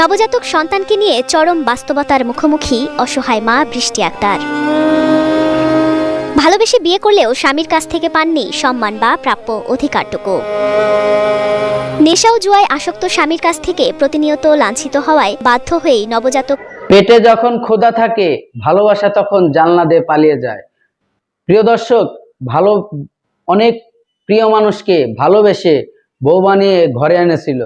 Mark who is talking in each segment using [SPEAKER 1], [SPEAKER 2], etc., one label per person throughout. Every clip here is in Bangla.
[SPEAKER 1] নবজাতক সন্তানকে নিয়ে চরম বাস্তবতার মুখোমুখি অসহায় মা বৃষ্টি আক্তার। ভালোবেসে বিয়ে করলেও স্বামীর কাছ থেকে পাননি সম্মান বা প্রাপ্য অধিকারটুকু। নেশা ও জুয়ায় আসক্ত স্বামীর কাছ থেকে প্রতিনিয়ত লাঞ্ছিত হওয়ায় বাধ্য হয়েই নবজাতক
[SPEAKER 2] পেটে যখন ক্ষুধা থাকে, ভালোবাসা তখন জানলা দিয়ে পালিয়ে যায়। প্রিয় দর্শক, ভালো অনেক প্রিয় মানুষকে ভালোবেসে বউ বানিয়ে ঘরে এনেছিল।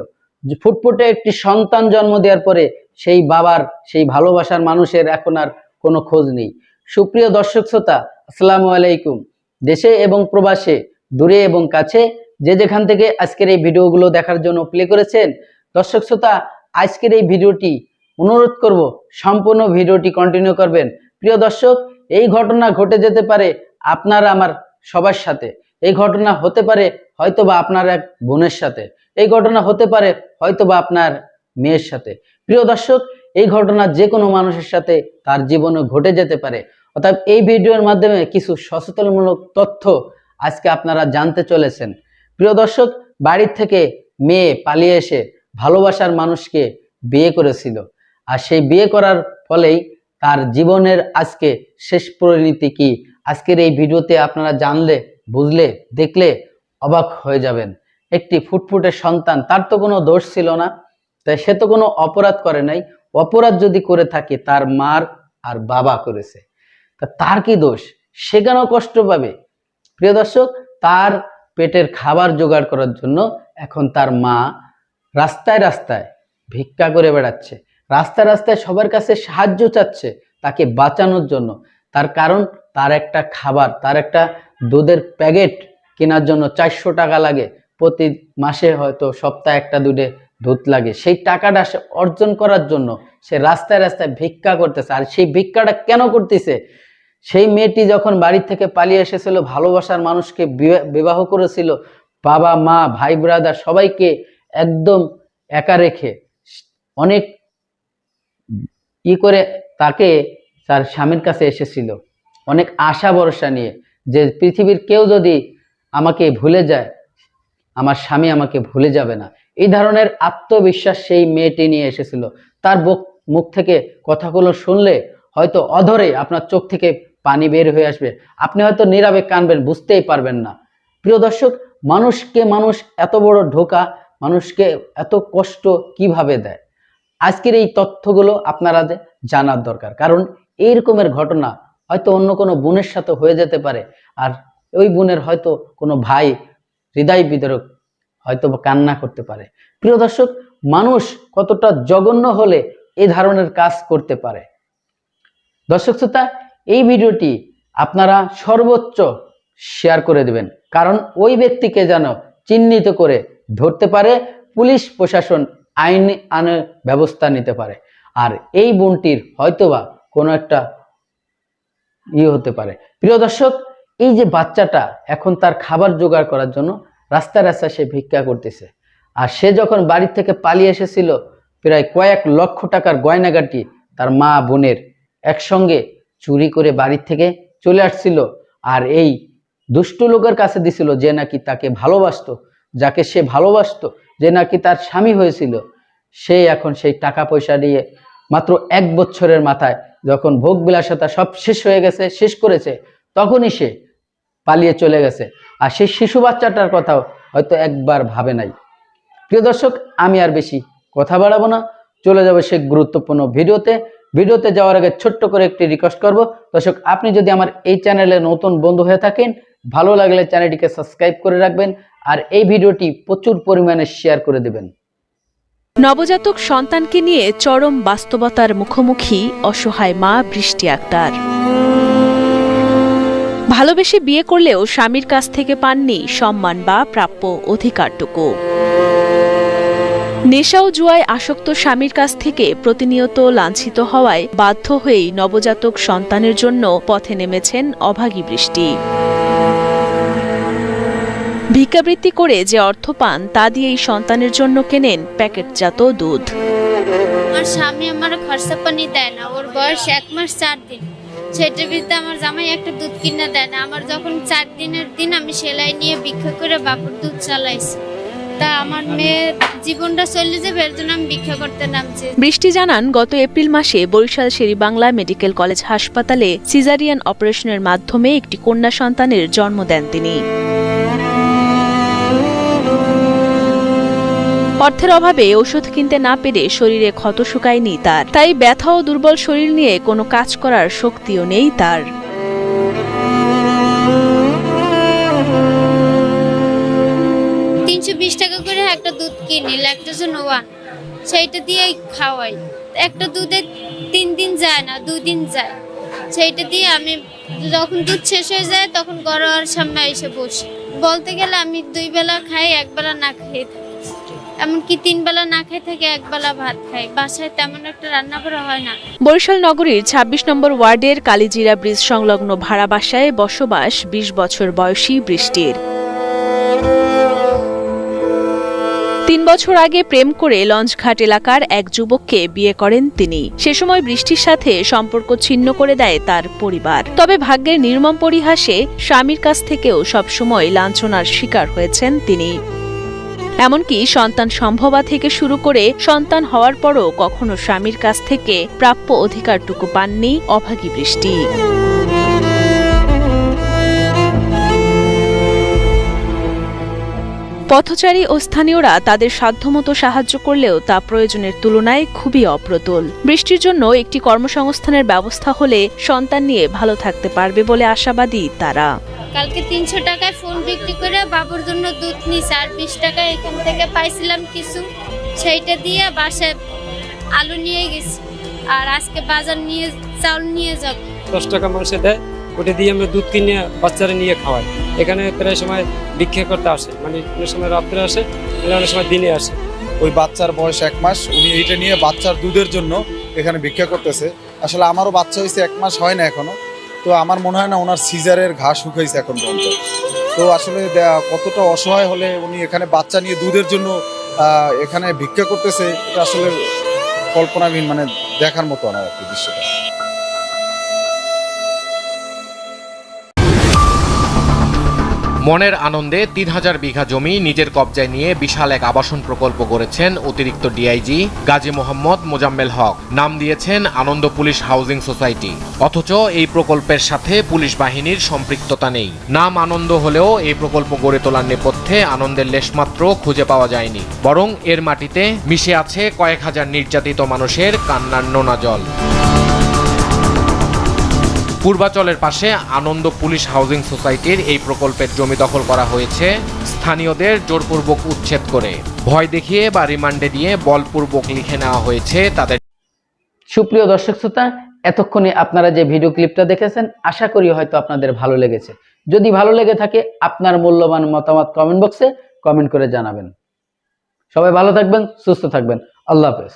[SPEAKER 2] ফুটফুটে একটি সন্তান জন্ম দেওয়ার পরে সেই বাবার, সেই ভালোবাসার মানুষের এখন আর কোনো খোঁজ নেই। সুপ্রিয় দর্শক শ্রোতা, আসসালামু আলাইকুম। দেশে এবং প্রবাসে, দূরে এবং কাছে যে যেখান থেকে আজকের এই ভিডিওগুলো দেখার জন্য প্লে করেছেন, দর্শক শ্রোতা, আজকের এই ভিডিওটি অনুরোধ করব, সম্পূর্ণ ভিডিওটি কন্টিনিউ করবেন। প্রিয় দর্শক, এই ঘটনা ঘটে যেতে পারে আপনার আমার সবার সাথে। এই ঘটনা হতে পারে হয়তোবা আপনার এক বোনের সাথে। এই ঘটনা হতে পারে হয়তোবা আপনার মেয়ের সাথে। প্রিয় দর্শক, এই ঘটনা যে কোনো মানুষের সাথে তার জীবনে ঘটে যেতে পারে। অর্থাৎ এই ভিডিওর মাধ্যমে কিছু সচেতনমূলক তথ্য আজকে আপনারা জানতে চলেছেন। প্রিয় দর্শক, বাড়ির থেকে মেয়ে পালিয়ে এসে ভালোবাসার মানুষকে বিয়ে করেছিল। আর সেই বিয়ে করার ফলেই তার জীবনের আজকে শেষ পরিণতি কি? আজকের এই ভিডিওতে আপনারা জানলে, বুঝলে, দেখলে অবাক হয়ে যাবেন। একটি ফুটফুটের সন্তান, তার তো কোনো দোষ ছিল না। তাই সে তো কোনো অপরাধ করে নাই। অপরাধ যদি করে থাকে, তার মার আর বাবা করেছে। তা তার কি দোষ? সে কেন কষ্ট পাবে? প্রিয় দর্শক, তার পেটের খাবার জোগাড় করার জন্য এখন তার মা রাস্তায় রাস্তায় ভিক্ষা করে বেড়াচ্ছে। রাস্তায় রাস্তায় সবার কাছে সাহায্য চাচ্ছে তাকে বাঁচানোর জন্য। তার কারণ, তার একটা খাবার, তার একটা দুধের প্যাকেট কেনার জন্য চারশো টাকা লাগে। প্রতি মাসে হয়তো সপ্তাহে একটা দুটে দুধ লাগে। সেই টাকাটা সে অর্জন করার জন্য সে রাস্তায় রাস্তায় ভিক্ষা করতেছে। আর সেই ভিক্ষাটা কেন করতেছে? সেই মেয়েটি যখন বাড়ি থেকে পালিয়ে এসেছিল, ভালোবাসার মানুষকে বিবা- বিবাহ করেছিল, বাবা, মা, ভাই ব্রাদার সবাইকে একদম একা রেখে অনেক ই করে তাকে তার স্বামীর কাছে এসেছিল। অনেক আশা ভরসা নিয়ে যে পৃথিবীর কেউ যদি আমাকে ভুলে যায়, আমার স্বামী আমাকে ভুলে যাবে না। এই ধরনের আত্মবিশ্বাস সেই মেয়েটি নিয়ে এসেছিল। তার মুখ থেকে কথাগুলো শুনলে হয়তো অধরে আপনার চোখ থেকে পানি বের হয়ে আসবে। আপনি হয়তো নীরবে কানবেন, বুঝতেই পারবেন না। প্রিয় দর্শক, মানুষকে মানুষ এত বড় ঢোকা, মানুষকে এত কষ্ট কীভাবে দেয়? আজকের এই তথ্যগুলো আপনারা জানার দরকার। কারণ এই রকমের ঘটনা হয়তো অন্য কোনো বোনের সাথে হয়ে যেতে পারে। আর ওই বোনের হয়তো কোনো ভাই হৃদয় বিদারক হয়তো কান্না করতে পারে। প্রিয় দর্শক, মানুষ কতটা জঘন্য হলে এই ধরনের কাজ করতে পারে? দর্শক শ্রোতা, এই ভিডিওটি আপনারা সর্বোচ্চ শেয়ার করে দেবেন। কারণ ওই ব্যক্তিকে যেন চিহ্নিত করে ধরতে পারে, পুলিশ, প্রশাসন, আইন আইনের ব্যবস্থা নিতে পারে। আর এই বোনটির হয়তোবা কোনো একটা ইয়ে হতে পারে। প্রিয় দর্শক এই যে বাচ্চাটা এখন তার খাবার জোগাড় করার জন্য রাস্তায় রাস্তায় সে ভিক্ষা করতেছে। আর সে যখন বাড়ি থেকে পালিয়ে এসেছিল, প্রায় কয়েক লক্ষ টাকার গয়নাগাটি তার মা বোনের একসঙ্গে চুরি করে বাড়ির থেকে চলে আসছিল আর এই দুষ্টু লোকের কাছে দিছিল যে নাকি তাকে ভালোবাসতো, যাকে সে ভালোবাসতো, যে নাকি তার স্বামী হয়েছিল। সে এখন সেই টাকা পয়সা দিয়ে মাত্র এক বছরের মাথায় যখন ভোগ বিলাসতা সব শেষ হয়ে গেছে, শেষ করেছে, তখনই সে পালিয়ে চলে গেছে। আর সেই শিশু বাচ্চাটার কথাও হয়তো একবার ভাবে নাই। প্রিয় দর্শক, আমি আর বেশি কথা বাড়াবো না। চলে যাব সেই গুরুত্বপূর্ণ ভিডিওতে। ভিডিওতে যাওয়ার আগে ছোট্ট করে একটি রিকোয়েস্ট করব। দর্শক, আপনি যদি আমার এই চ্যানেলে নতুন বন্ধু হয়ে থাকেন, ভালো লাগলে চ্যানেলটিকে সাবস্ক্রাইব করে রাখবেন আর এই ভিডিওটি প্রচুর পরিমাণে শেয়ার করে দেবেন।
[SPEAKER 3] নবজাতক সন্তানকে নিয়ে চরম বাস্তবতার মুখোমুখি অসহায় মা বৃষ্টি আক্তার। ভালোবেসে বিয়ে করলেও স্বামীর কাছ থেকে পাননি সম্মান বা প্রাপ্য অধিকারটুকু। নেশা ও জুয়ায় আসক্ত স্বামীর কাছ থেকে প্রতিনিয়ত লাঞ্ছিত হওয়ায় বাধ্য হয়েই নবজাতক সন্তানের জন্য পথে নেমেছেন অভাগী বৃষ্টি। ভিক্ষাবৃত্তি করে যে অর্থ পান, তা দিয়েই সন্তানের জন্য কেনেন প্যাকেটজাত দুধ।
[SPEAKER 4] আমার স্বামী আমার খরচা পানি দেয় না, ওর বয়স এক মাস চার দিন। বিরুদ্ধে আমার জামাই একটা দুধ কিনে দেয় না। আমার যখন চার দিনের দিন আমি সেলাই নিয়ে ভিক্ষা করে বাপুর দুধ চালাইছি। তা আমার মেয়ে জীবনটা চলে যাবে জন্য আমি ভিক্ষা করতে
[SPEAKER 3] বৃষ্টি জানান, গত এপ্রিল মাসে বরিশাল শেরিবাংলা মেডিকেল কলেজ হাসপাতালে সিজারিয়ান অপারেশনের মাধ্যমে একটি কন্যা সন্তানের জন্ম দেন তিনি। অর্থের অভাবে ওষুধ কিনতে না পেরে শরীরে ক্ষত শুকায়নি তার। তাই ব্যথা ও দুর্বল শরীর নিয়ে কোনো কাজ করার শক্তিও নেই তার।
[SPEAKER 4] তিনশো বিশ টাকা করে একটা দুধ কিনি ল্যাকটোজেন ওয়ান সেইটা দিয়েই খাওয়াই। একটা দুধে তিন দিন যায় না দুই দিন যায়। সেইটা দিয়ে আমি যখন দুধ শেষ হয়ে যায়, তখন গড়ার সামনে এসে বসি। বলতে গেলে আমি দুই বেলা খাই, এক বেলা না খেয়ে থাকি। এমনকি তিন বেলা না খেয়ে থাকি, এক বেলা ভাত খাই। বাসায় তেমন একটা রান্না করা হয় না।
[SPEAKER 3] বরিশাল নগরীর ২৬ নম্বর ওয়ার্ডের কালীজিরা ব্রিজ সংলগ্ন ভাড়া বাসায় বসবাস ২০ বছর বয়সী বৃষ্টির। তিন বছর আগে প্রেম করে লঞ্চঘাট এলাকার এক যুবককে বিয়ে করেন তিনি। সে সময় বৃষ্টির সাথে সম্পর্ক ছিন্ন করে দেয় তার পরিবার। তবে ভাগ্যের নির্মম পরিহাসে স্বামীর কাছ থেকেও সবসময় লাঞ্ছনার শিকার হয়েছেন তিনি। এমনকি সন্তান সম্ভবা থেকে শুরু করে সন্তান হওয়ার পরও কখনো স্বামীর কাছ থেকে প্রাপ্য অধিকারটুকু পাননি অভাগী বৃষ্টি। পথচারী ও স্থানীয়রা তাদের সাধ্যমতো সাহায্য করলেও তা প্রয়োজনের তুলনায় খুবই অপ্রতুল। বৃষ্টির জন্য একটি কর্মসংস্থানের ব্যবস্থা হলে সন্তান নিয়ে ভালো থাকতে পারবে বলে আশাবাদী তারা।
[SPEAKER 4] কালকে তিনশো টাকায় ফোন বিক্রি করে বাবুর জন্য দুধ নিছি আর বিশ টাকা এখান থেকে পাইছিলাম কিছু। সেইটা দিয়ে বাসায় আলু নিয়ে গেছি। আর আজকে বাজার নিয়ে চাউল নিয়ে যাব।
[SPEAKER 5] দশ টাকা মাসে দেয়। ওটা দিয়ে আমরা দুধ কিনে বাচ্চারা নিয়ে খাওয়াই। এখানে প্রায় সময় ভিক্ষা করতে আসে। মানে অনেক সময় রাত্রে আসে অনেক সময় দিনে আসে।
[SPEAKER 6] ওই বাচ্চার বয়স এক মাস, উনি এইটা নিয়ে বাচ্চার দুধের জন্য এখানে ভিক্ষা করতেছে। আসলে আমারও বাচ্চা হয়েছে এক মাস, হয় না এখনও। তো আমার মনে হয় না ওনার সিজারের ঘা শুকাইছে এখন পর্যন্ত। তো আসলে কতটা অসহায় হলে উনি এখানে বাচ্চা নিয়ে দুধের জন্য এখানে ভিক্ষা করতেছে, এটা আসলে কল্পনাবিহীন মানে দেখার মতো না আর কি দৃশ্যটা।
[SPEAKER 7] মনের আনন্দে তিন হাজার বিঘা জমি নিজের কবজায় নিয়ে বিশাল এক আবাসন প্রকল্প গড়েছেন অতিরিক্ত ডিআইজি গাজী মোহাম্মদ মোজাম্মেল হক। নাম দিয়েছেন আনন্দ পুলিশ হাউজিং সোসাইটি। অথচ এই প্রকল্পের সাথে পুলিশ বাহিনীর সম্পৃক্ততা নেই। নাম আনন্দ হলেও এই প্রকল্প গড়ে তোলার নেপথ্যে আনন্দের লেশমাত্র খুঁজে পাওয়া যায়নি। বরং এর মাটিতে মিশে আছে কয়েক হাজার নির্যাতিত মানুষের কান্নার নোনা জল। পূর্বাচলের পাশে আনন্দ পুলিশ হাউজিং সোসাইটির এই প্রকল্পের জমি দখল করা হয়েছে। স্থানীয়দের জোরপূর্বক উচ্ছেদ করে। ভয় দেখিয়ে বা রিমান্ডে দিয়ে বলপূর্বক লিখে নেওয়া হয়েছে তাদের।
[SPEAKER 2] সুপ্রিয় দর্শক শ্রোতা, এতক্ষণে আপনারা যে ভিডিও ক্লিপটা দেখেছেন, আশা করি হয়তো আপনাদের ভালো লেগেছে। যদি ভালো লেগে থাকে, আপনার মূল্যবান মতামত কমেন্ট বক্সে কমেন্ট করে জানাবেন। সবাই ভালো থাকবেন, সুস্থ থাকবেন। আল্লাহ হাফেজ।